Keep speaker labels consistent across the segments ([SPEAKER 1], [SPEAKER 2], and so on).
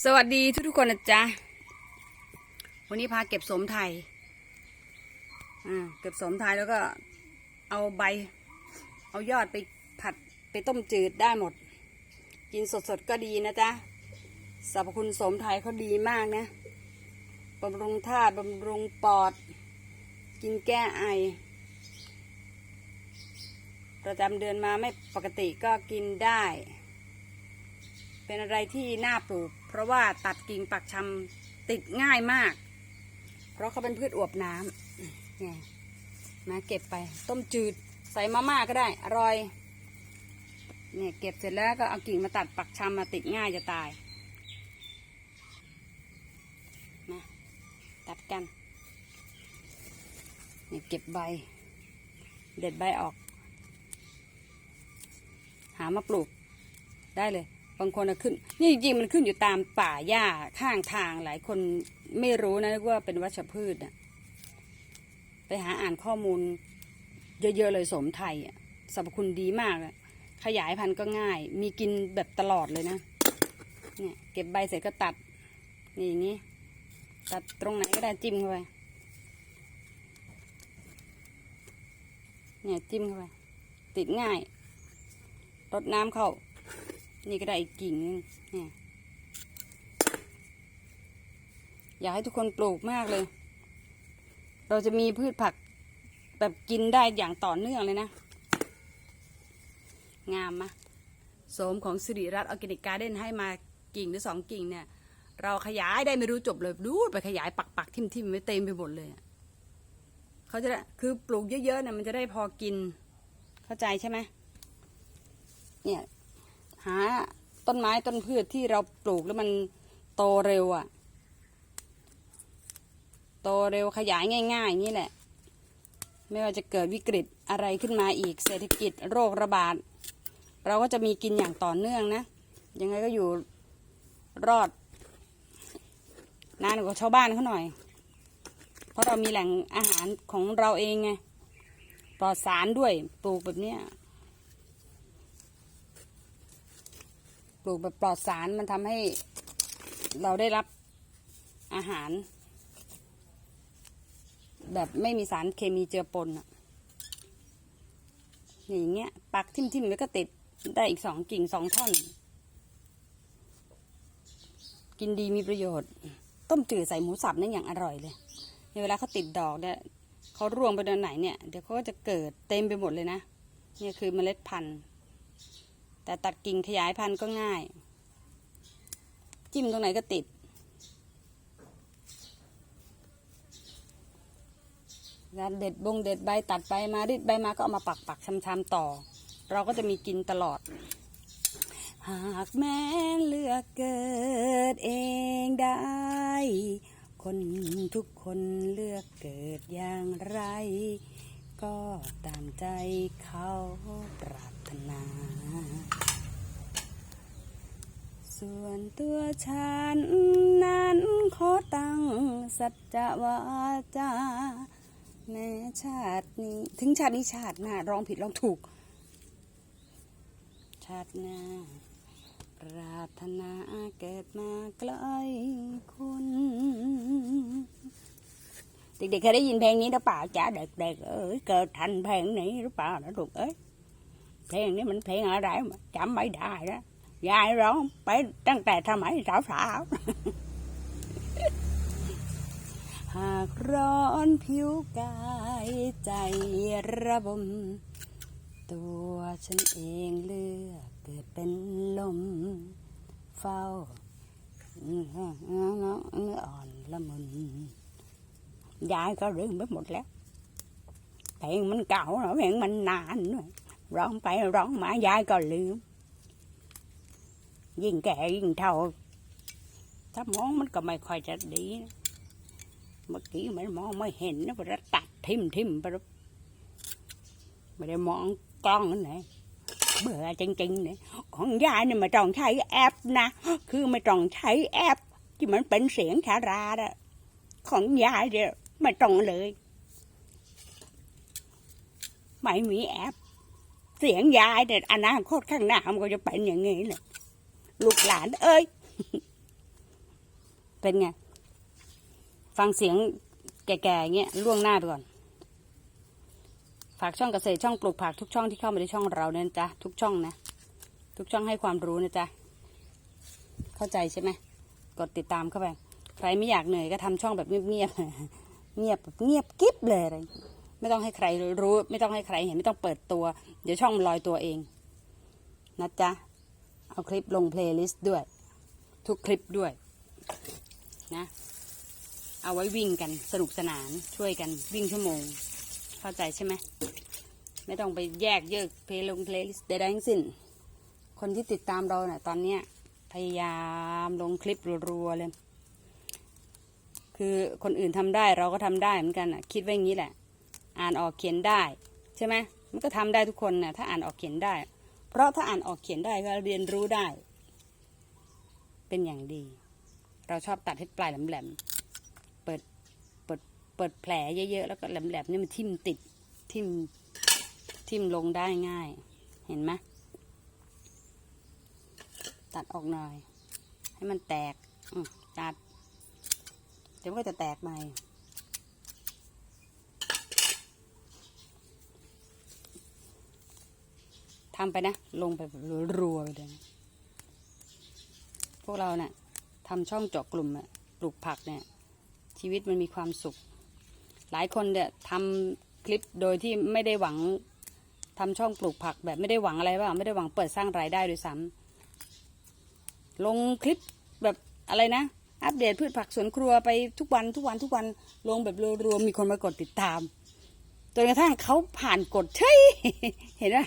[SPEAKER 1] สวัสดีทุกทุกคนนะจ๊ะ วันนี้พาเก็บสมไทย อ่า เก็บสมไทยแล้วก็เอาใบ เอายอดไปผัดไปต้มจืดได้หมด กินสดๆก็ดีนะจ๊ะ สรรพคุณสมไทยเขาดีมากนะบำรุงธาตุบำรุงปอด กินแก้ไอ ประจำเดือนมาไม่ปกติก็กินได้ เป็นอะไรที่น่าปลูก เพราะว่าตัดกิ่งปักชำติดง่ายมาก เพราะเขาเป็นพืชอวบน้ำเนี่ยมาเก็บไป ต้มจืดใส่มาม่าก็ได้ อร่อย เนี่ยเก็บเสร็จแล้วก็เอากิ่งมาตัดปักชำมาติดง่ายจะตายมาตัดกันเนี่ยเก็บใบ เด็ดใบออก หามาปลูกได้เลย บางคนขึ้น นี่จริงๆมันขึ้นอยู่ตามป่าหญ้าข้างทางหลายคนไม่รู้นะว่าเป็นวัชพืชอะไปหาอ่านข้อมูล เยอะๆเลยสมไทยอะสรรพคุณดีมากอะขยายพันธุ์ก็ง่าย มีกินแบบตลอดเลยนะ เนี่ยเก็บใบเสร็จก็ตัด นี่อย่างนี้ ตัดตรงไหนก็ได้จิ้มเข้าไป เนี่ยจิ้มเข้าไป ติดง่ายรดน้ำเข้า นี่ก็ได้อีกกิ่งนึงนี่อยากให้ทุกคนปลูกมากเลย เราจะมีพืชผักแบบกินได้อย่างต่อเนื่องเลยนะ งามมะโสมของสิริรัตน์ออร์แกนิกการ์เด้นให้มากิ่งหรือสองกิ่งเนี่ย เราขยายได้ไม่รู้จบเลยดูดไปขยายปักปักทิมทิมไว้เต็มไปหมดเลยเขาจะคือปลูกเยอะๆเนี่ยมันจะได้พอกินเข้าใจใช่ไหมเนี่ย หาต้นไม้ต้นพืชที่เราปลูกแล้วมันโตเร็วอะ่ะ โตเร็วขยายง่ายๆอย่างนี้แหละ ไม่ว่าจะเกิดวิกฤตอะไรขึ้นมาอีก เศรษฐกิจโรคระบาด เราก็จะมีกินอย่างต่อเนื่องนะ ยังไงก็อยู่รอด นานกว่าชาวบ้านเขาหน่อย เพราะเรามีแหล่งอาหารของเราเองไง ปลอดสารด้วยปลูกแบบเนี้ย ปลูกแบบปลอดสารมันทำให้เราได้รับอาหาร แบบไม่มีสารเคมีเจือปนอะอย่างเงี้ย ปักทิ่มๆแล้วก็ติดได้อีกสองกิ่งสองท่อน กินดีมีประโยชน์ ต้มจืดใส่หมูสับนี่นอย่างอร่อยเลยในเวลาเขาติดดอกเนี่ยเขาร่วงไปตอนไหนเนี่ย เดี๋ยวเขาก็จะเกิดเต็มไปหมดเลยนะ เนี่ยคือเมล็ดพันธุ์ แต่ตัดกิ่งขยายพันธุ์ก็ง่าย จิ้มตรงไหนก็ติด การเด็ดบงเด็ดใบตัดใบมาริดใบมาก็เอามาปักปักชำชำต่อ เราก็จะมีกินตลอด หากแม้เลือกเกิดเองได้ คนทุกคนเลือกเกิดอย่างไร ก็ตามใจเขาปรารถนา ส่วนตัวฉันนั้นขอตั้งสัจวาจาแม้ชาตินี้ ถึงชาตินี้ชาติหน้าร้องผิดร้องถูก ชาติหน้า ปรารถนาเกิดมาใกล้คุณ เด็กๆเคยได้ยินเพลงนี้หรือเปล่าจ้าเด็กๆเอ้ยเกิดทันเพลงนี้หรือเปล่านะลูกเอ้ยเพลงนี้มันเพลงอะไรจำไม่ได้แล้วยายร้องไปตั้งแต่สมัยสาวๆหากร้อนผิวกายใจระบม ตัวฉันเองเลือกเกิดเป็นลม เฝ้าเนื้ออ่อนละมุน ยายก็ลืมไปหมดแล้วเพลงมันเก่าเนาะเพลงมันนานด้วยร้องไปร้องมายายก็ลืม ยิ่งแก่ยิ่งเท่าถ้ามองมันก็ไม่ค่อยจะดีนะเมื่อกี้มันมองไม่เห็นนะพระตัดทิมทิมไปแล้วไม่ได้มองกล้องนั่นไหนเบื่อจริงๆเนี่ยของยายเนี่ยไม่ต้องใช้แอปนะคือไม่ต้องใช้แอป ที่มันเป็นเสียงชาราดะของยายเนี่ย ไม่ต้องเลย ไม่มีแอป เสียงยายแต่อนาคตข้างหน้ามันก็จะเป็นอย่างนี้แหละลูกหลาน เอ้ย เป็นไง ฟังเสียงแก่ๆเงี้ยล่วงหน้าไปก่อน ฝากช่องเกษตรช่องปลูกผักทุกช่องที่เข้ามาในช่องเราเนี่ยจ๊ะทุกช่องนะ ทุกช่องให้ความรู้นะจ๊ะ เข้าใจใช่ไหมกดติดตามเข้าไป ใครไม่อยากเหนื่อยก็ทำช่องแบบเงียบๆ เงียบแบบเงียบกิ๊บเลยอะไรไม่ต้องให้ใครรู้ ไม่ต้องให้ใครเห็นไม่ต้องเปิดตัว เดี๋ยวช่องมันลอยตัวเองนะจ๊ะ เอาคลิปลงเพลย์ลิสต์ด้วย ทุกคลิปด้วย นะ เอาไว้วิ่งกันสนุกสนานช่วยกันวิ่งชั่วโมง เข้าใจใช่ไหมไม่ต้องไปแยกเยกเพลงลงเพลย์ลิสต์ใดๆทั้งสิ้น คนที่ติดตามเราเนี่ยตอนเนี้ยพยายามลงคลิปรัวๆเลย คือคนอื่นทำได้เราก็ทำได้เหมือนกันอะคิดไว่าอย่างนี้แหละ อ่านออกเขียนได้ ใช่ไหมมันก็ทำได้ทุกคนนะถ้าอ่านออกเขียนได้ เพราะถ้าอ่านออกเขียนได้ก็เรียนรู้ได้ เป็นอย่างดี เราชอบตัดให้ปลายแหลมๆเปิดเปิดเปิดแผลเยอะๆแล้วก็แหลมๆนี่มันทิ่มติดทิ่มทิ่มลงได้ง่าย เห็นไหมตัดออกหน่อย ให้มันแตกตัด เดี๋ยวมันก็จะแตกใหม่ทำไปนะ ลงไปรัวๆไปเลยพวกเราเนะ่ะทำช่องเจาะกลุ่มอะปลูกผักเนี่ย ชีวิตมันมีความสุข หลายคนเนี่ยทำคลิปโดยที่ไม่ได้หวังทำช่องปลูกผักแบบไม่ได้หวังอะไรว่าไม่ได้หวังเปิดสร้างรายได้ด้วยซ้ำลงคลิปแบบอะไรนะ อัปเดตพืชผักสวนครัวไปทุกวันทุกวันทุกวันลงแบบรวมๆมีคนมากดติดตามจนกระทั่งเขาผ่านกดเฉยเห็นไหม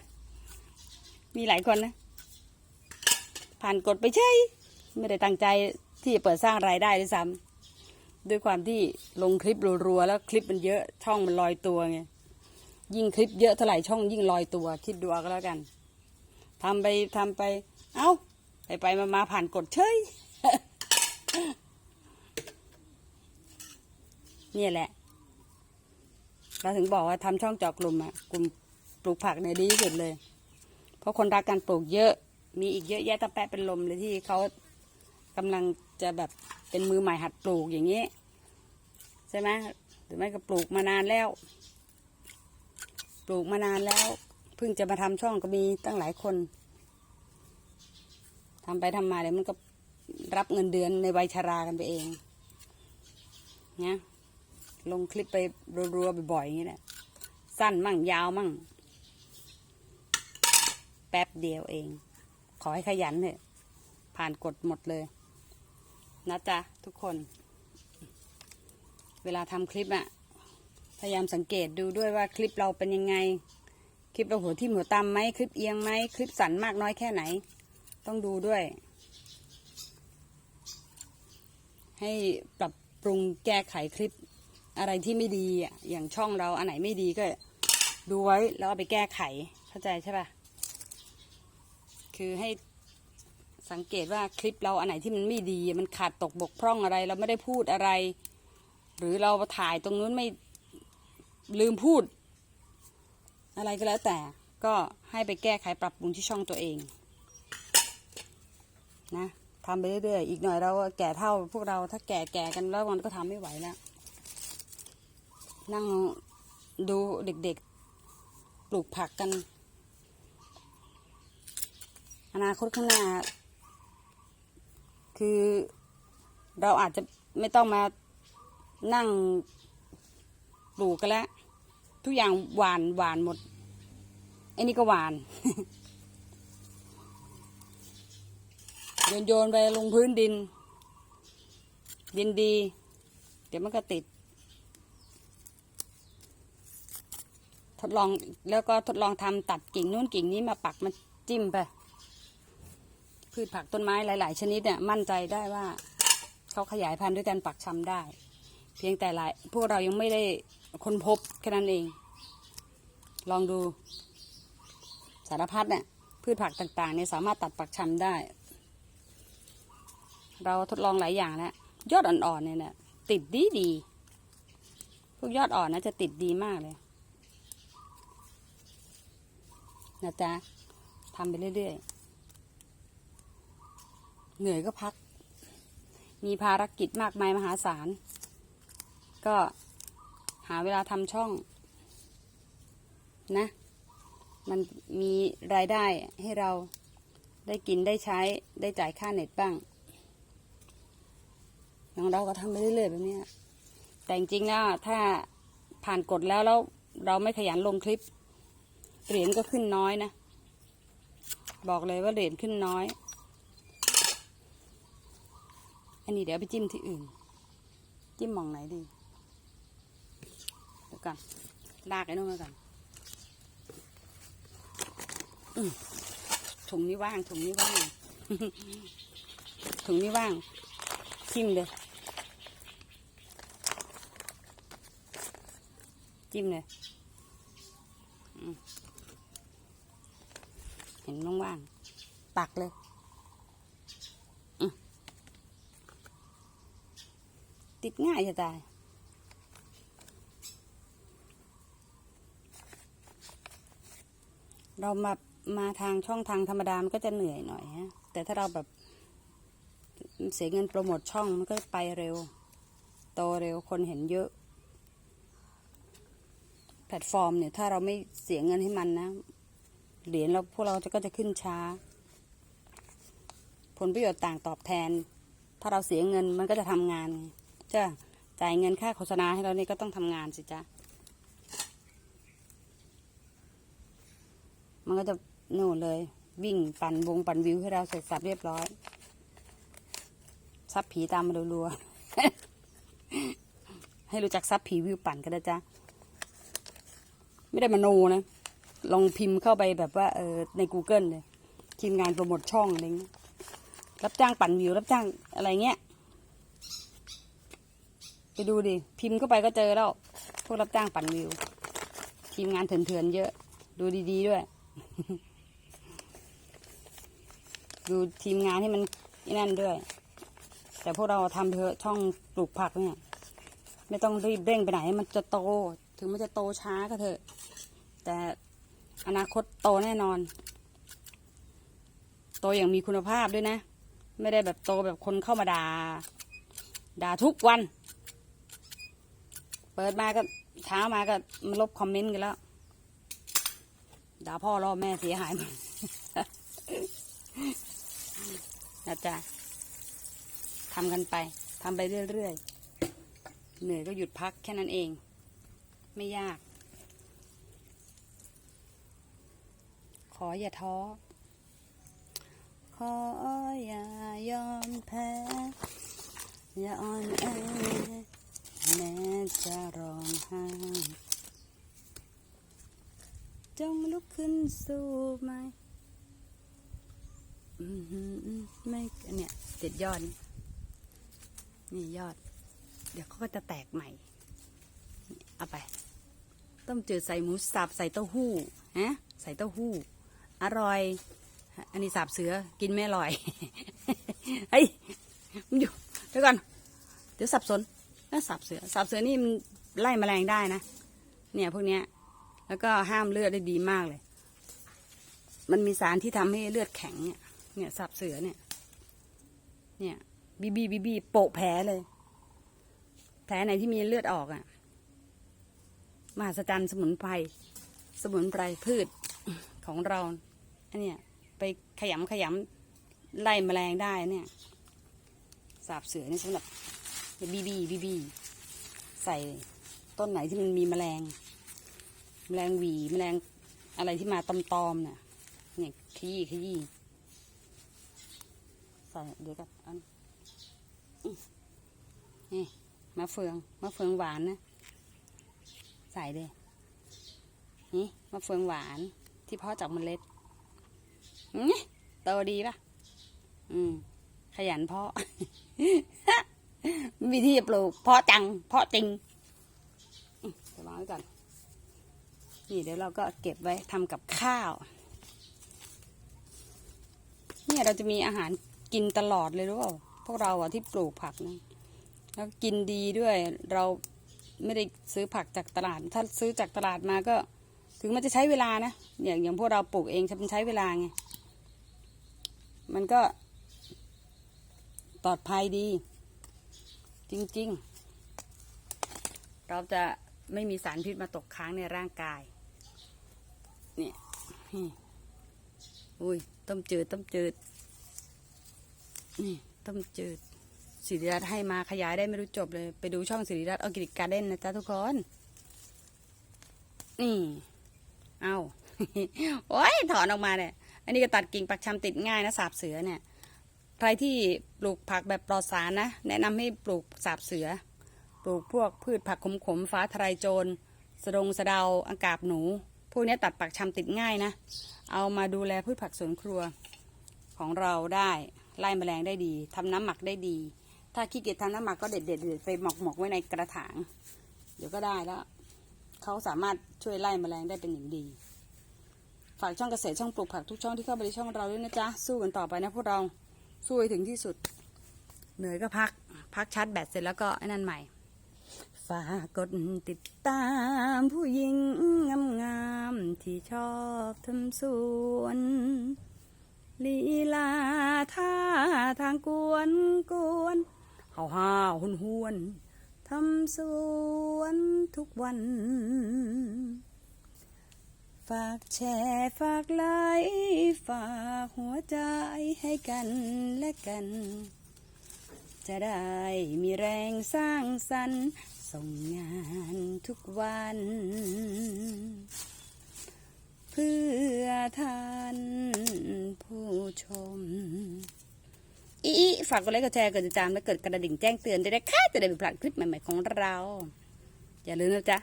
[SPEAKER 1] มีหลายคนนะ ผ่านกดไปเฉยไม่ได้ตั้งใจที่จะเปิดสร้างรายได้ด้วยซ้ำด้วยความที่ลงคลิปรัวๆแล้วคลิปมันเยอะช่องมันลอยตัวไงยิ่งคลิปเยอะเท่าไหร่ช่องยิ่งลอยตัวคิดดูเอาก็แล้วกันทำไปทำไป เอ้าไปไปมามาผ่านกดเฉย นี่แหละ เราถึงบอกว่าทำช่องเจาะกลุ่มอะกลุ่มปลูกผักเนี่ยดีที่สุดเลย เพราะคนรักการปลูกเยอะ มีอีกเยอะแยะตะแปะเป็นลมเลยที่เขากำลังจะแบบเป็นมือใหม่หัดปลูกอย่างนี้ ใช่ไหมหรือไม่ก็ปลูกมานานแล้ว ปลูกมานานแล้วเพิ่งจะมาทำช่องก็มีตั้งหลายคนทำไปทำมาเดี๋ยวมันก็รับเงินเดือนในวัยชรากันไปเองนะ ลงคลิปไปรัวๆบ่อยๆอย่างนี้แหละสั้นมั่งยาวมั่ง แป๊บเดียวเอง ขอให้ขยันเถอะ ผ่านกฎหมดเลย นะจ๊ะทุกคน เวลาทำคลิปอะพยายามสังเกตดูด้วยว่าคลิปเราเป็นยังไง คลิปเราหัวทิ่หัวตำไหมคลิปเอียงไหมคลิปสั้นมากน้อยแค่ไหน ต้องดูด้วย ให้ปรับปรุงแก้ไขคลิป อะไรที่ไม่ดีอะอย่างช่องเราอันไหนไม่ดีก็ ดูไว้แล้วเอาไปแก้ไขเข้าใจใช่ปะคือให้สังเกตว่าคลิปเราอันไหนที่มันไม่ดี มันขาดตกบกพร่องอะไร เราไม่ได้พูดอะไร หรือเราถ่ายตรงนู้นไม่ลืมพูด อะไรก็แล้วแต่ ก็ให้ไปแก้ไขปรับปรุงที่ช่องตัวเอง นะทำไปเรื่อยๆอีกหน่อยเราแก่เท่าพวกเราถ้าแก่ๆกันแล้วมันก็ทำไม่ไหวแล้ว นั่งดูเด็กๆ ปลูกผักกัน อนาคตข้างหน้า คือเราอาจจะไม่ต้องมานั่งปลูกกันแล้ว ทุกอย่างหวานหวานหมดไอ้นี่ก็หวาน โยนโยนไปลงพื้นดิน ดินดี เดี๋ยวมันก็ติด ดลองแล้วก็ทดลองทำตัดกิ่งนู้นกิ่งนี้มาปักมาจิ้มไป พืชผักต้นไม้หลาย ๆ ชนิดเนี่ยมั่นใจได้ว่าเขาขยายพันธุ์ด้วยการปักชำได้ เพียงแต่หลายพวกเรายังไม่ได้ค้นพบแค่นั้นเอง ลองดูสารพัดเนี่ยพืชผักต่าง ๆ เนี่ยสามารถตัดปักชำได้ เราทดลองหลายอย่างแล้วยอดอ่อน ๆ เนี่ยนะติดดีดีพวกยอดอ่อนนะจะติดดีมากเลย นะจ๊ะทำไปเรื่อยๆ เหนื่อยก็พัก มีภารกิจมากมายมหาศาล ก็หาเวลาทำช่อง นะ มันมีรายได้ให้เราได้กินได้ใช้ได้จ่ายค่าเน็ตบ้างน้องเราก็ทำไปเรื่อยๆแบบเนี้ยแต่จริงๆนะถ้าผ่านกฎแล้วแล้วเราไม่ขยันลงคลิป เหรียญก็ขึ้นน้อยนะ บอกเลยว่าเหรียญขึ้นน้อย อันนี้เดี๋ยวไปจิ้มที่อื่น จิ้มมองไหนดีเดี๋ยวก่อนลากไอ้นู่นมาก่อนถุงนี้ว่างถุงนี้ว่างถุงนี้ว่างจิ้มเลยจิ้มเลย เห็นว่างๆตักเลยติดง่ายจะตายเรามามาทางช่องทางธรรมดา มันก็จะเหนื่อยหน่อยฮะ แต่ถ้าเราแบบเสียเงินโปรโมทช่องมันก็ไปเร็ว โตเร็ว คนเห็นเยอะ แพลตฟอร์มเนี่ย ถ้าเราไม่เสียเงินให้มันนะ เหรียญเราพวกเราจะก็จะขึ้นช้า ผลประโยชน์ต่างตอบแทน ถ้าเราเสียเงินมันก็จะทำงานไงจะจ่ายเงินค่าโฆษณาให้เรานี่ก็ต้องทำงานสิจ๊ะมันก็จะโน่นเลย วิ่งปั่นวงปั่นวิวให้เราเสร็จสับเรียบร้อยซับผีตามมารัวๆให้รู้จักซับผีวิวปั่นกันนะจ๊ะไม่ได้มาโนนะ ลองพิมพ์เข้าไปแบบว่าเออใน Google เลยทีมงานโปรโมทช่องอะไรเงี้ยรับจ้างปั่นวิว รับจ้างอะไรเงี้ย ไปดูดิ พิมพ์เข้าไปก็เจอแล้ว พวกรับจ้างปั่นวิว ทีมงานเถื่อนๆเยอะ ดูดีๆด้วย ดูทีมงานให้มันนั่นด้วย แต่พวกเราทำเถอะช่องปลูกผักเนี่ย ไม่ต้องรีบเร่งไปไหน มันจะโต ถึงมันจะโตช้าก็เถอะ แต่ อนาคตโตแน่นอน โตอย่างมีคุณภาพด้วยนะ ไม่ได้แบบโตแบบคนเข้ามาด่าด่าทุกวัน เปิดมาก็เช้ามาก็มาลบคอมเมนต์กันแล้วด่าพ่อล่อแม่เสียหายหมดนะจ๊ะทำกันไปทำไปเรื่อยๆ เหนื่อยก็หยุดพักแค่นั้นเอง ไม่ยาก ขออย่าท้อ ขออย่ายอมแพ้ อย่าอ่อนแอแม้จะร้องไห้จงลุกขึ้นสู้ไหมอืมหืมไม่เนี่ยเด็ดยอดนี่นี่ยอด เดี๋ยวเขาก็จะแตกใหม่เอาไป ต้มจืดใส่หมูสับใส่เต้าหู้ฮะใส่เต้าหู้ อร่อย อันนี้สับเสือกินไม่อร่อยเฮ้ยมันอยู่เดี๋ยวก่อนเดี๋ยวสับสนแล้วสับเสือสับเสือนี่มันไล่แมลงได้นะเนี่ยพวกเนี้ย แล้วก็ห้ามเลือดได้ดีมากเลย มันมีสารที่ทำให้เลือดแข็งเนี่ยเนี่ยสับเสือเนี่ย เนี่ยบีบีบีบีโปะแผลเลย แผลไหนที่มีเลือดออกอะ่ะมหัศจรรย์สมุนไพรสมุนไพรพืช ของเราอันเนี้ยไปขยำขยำไล่แมลงได้เนี่ยสาบเสือนี่สำหรับบีบีบีบีใส่ต้นไหนที่มันมีแมลง แมลงหวีแมลงอะไรที่มาตอมๆน่ะเนี่ยขยี้ขยี้ใส่เดี๋ยวกับอันนี่มะเฟืองมะเฟืองหวานนะใส่เลยนี่มะเฟืองหวาน ที่พาะจากเมล็ดนี่โตดีปะอืม ขยันพาะวิธีปลูกพาะจังพาะจริงอืมเดี๋ยววางไว้ก่อน นี่เดี๋ยวเราก็เก็บไว้ทำกับข้าว เนี่ยเราจะมีอาหารกินตลอดเลยรู้เปล่าพวกเราอะที่ปลูกผักนะแล้วกินดีด้วย เราไม่ได้ซื้อผักจากตลาด ถ้าซื้อจากตลาดมาก็ ถึงมันจะใช้เวลานะอย่างอย่างพวกเราปลูกเองมันใช้เวลาไง มันก็ปลอดภัยดี จริง ๆ เราจะไม่มีสารพิษมาตกค้างในร่างกาย เนี่ยอุ้ยต้มจืดต้มจืดนี่ต้มจืดสิริรัตน์ให้มาขยายได้ไม่รู้จบเลย ไปดูช่องสิริรัตน์ออร์แกนิกการเด้นนะจ๊ะทุกคน นี่ เอาโอ้ยถอนออกมาเนี่ย อันนี้ก็ตัดกิ่งปักชำติดง่ายนะสาบเสือเนี่ย ใครที่ปลูกผักแบบปลอดสารนะ แนะนำให้ปลูกสาบเสือ ปลูกพวกพืชผักขมๆฟ้าทลายโจรสะดงสะเดาอากาบหนู พวกนี้ตัดปักชำติดง่ายนะ เอามาดูแลพืชผักสวนครัวของเราได้ไล่แมลงได้ดีทำน้ำหมักได้ดี ถ้าขี้เกียจทำน้ำหมักก็เด็ดๆเด็ดไปหมกหมกๆไว้ในกระถาง เดี๋ยวก็ได้แล้ว เขาสามารถช่วยไล่แมลงได้เป็นอย่างดี ฝากช่องเกษตรช่องปลูกผักทุกช่องที่เข้าไปในช่องเราด้วยนะจ๊ะ สู้กันต่อไปนะพวกเรา สู้ให้ถึงที่สุด เหนื่อยก็พัก พักชาร์จแบตเสร็จแล้วก็ไอ้นั่นใหม่ ฝากกดติดตามผู้หญิงงามๆที่ชอบทำสวนลีลาท่าทางกวนกวนเฮาห้าหุนหวน ทำสวนทุกวัน ฝากแชร์ฝากไลค์ฝากหัวใจให้กันและกัน จะได้มีแรงสร้างสรรค์ส่งงานทุกวัน เพื่อท่านผู้ากกดไลค์กดแชร์กดติดตามและกดกระดิ่งแจ้งเตือนด้วยนะคะจะได้ไม่พลาดคลิปใหม่ๆของเรา อย่าลืมนะจ๊ะ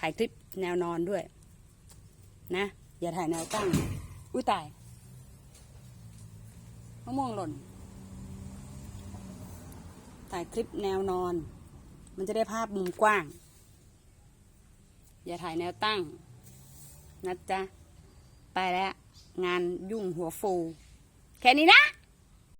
[SPEAKER 1] ถ่ายคลิปแนวนอนด้วย นะ อย่าถ่ายแนวตั้ง อุ้ยตายมะม่วงหล่น ถ่ายคลิปแนวนอน มันจะได้ภาพมุมกว้าง อย่าถ่ายแนวตั้ง นะจ๊ะ ไปแล้ว งานยุ่งหัวฟู แค่นี้นะ